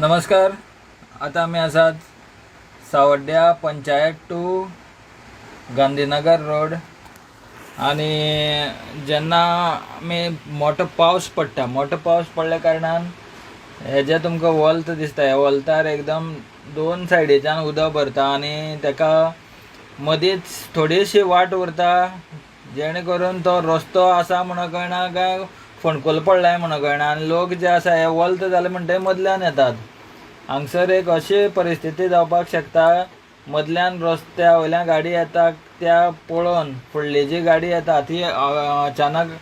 नमस्कार. आता आमी आसात सावड्ड्या पंचायत टू गांधीनगर रोड. आणि जेन्ना आमी मोठो पावस पडटा मोठो पावस पडल्या कारणान हेजे तुमकां वॉल्त दिसता ह्या वॉल्तार एकदम दोन सायडीच्यान उदक भरता आनी तेका मदींच थोडीशी वाट उरता. जेणे करून तो रस्तो आसा म्हणून कळना काय फोंडकूल पडलाय म्हणून कळना आनी लोक जे आसा हे वल्त जाले म्हणटा मदल्यान येतात. हांगसर एक अशी परिस्थिती जावपाक शकता मदल्यान रस्त्या वयल्या गाडी येता त्या पळोवन फुडली जी गाडी येता ती अचानक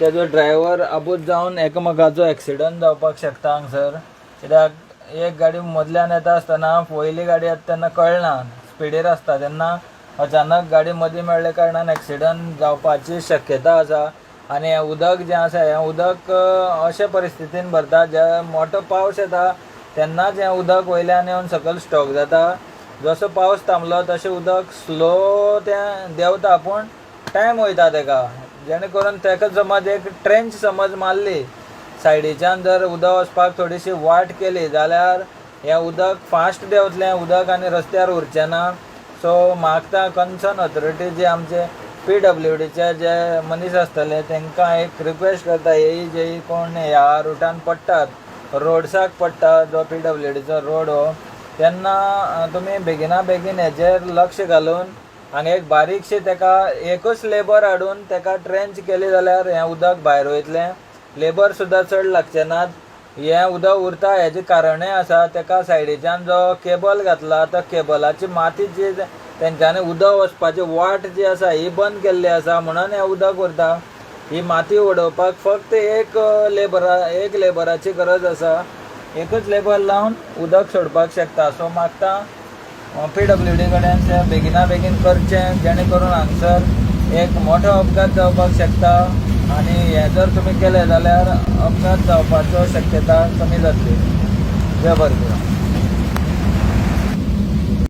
तेजो ड्रायव्हर आबूज जावन एकामेकाचो एक्सिडंट जावपाक शकता हांगसर कित्याक एक गाडी मदल्यान येता आसतना वयली गाडी येता तेन्ना कळना स्पिडीर आसता तेन्ना अचानक गाडी मदीं मेळ्ळे कारणान एक्सिडंट जावपाची शक्यता आसा. आनी हें उदक जें आसा हें उदक अ, अशे परिस्थितीन भरता जे मोठो पावस येता तेन्नाच हें उदक वयल्यान येवन सकयल स्टॉक जाता जसो पावस थांबलो तशें उदक स्लो तें देंवता पूण टायम वयता तेका जेणे करून तेका समज एक ट्रेंच समज मारली सायडीच्यान जर उदक वचपाक थोडीशी वाट केली जाल्यार हें उदक फास्ट देंवतलें उदक आनी रस्त्यार उरचें ना सो मागता कन्सर्न ऑथॉरिटी जे आमचे पी डब्ल्यू डीचे जे मनीस आसतले तांकां एक रिक्वेस्ट करता हे जे कोण ह्या रुटान पडटात रोड्साक पडटा जो पी डब्ल्यू डीचो रोड हो तेन्ना तुमी बेगिना बेगीन हेजेर लक्ष घालून हांगा एक बारीकशी तेका एकूच लेबर हाडून तेका ट्रेंच केली जाल्यार हें उदक भायर वयतलें. लेबर सुद्दां चड लागचे नात. हें उदक उरता हेजें कारणय आसा तेका सायडीच्यान जो केबल घातला तो केबलाची माती जी तेंच्यांनी उदक वचपाची वाट जी आसा ही बंद केल्ली आसा म्हणून हें उदक व्हरता ही माती उडोवपाक फक्त एक लेबरा एक लेबराची गरज आसा एकच लेबर लावन उदक सोडपाक शकता सो मागता. पी डब्ल्यू डी कडेन तें बेगिना बेगीन करचें जेणे करून हांगसर एक मोठो अपघात जावपाक शकता. आनी हें जर तुमी केलें जाल्यार अपघात जावपाचो शक्यता कमी जातली. देव बरें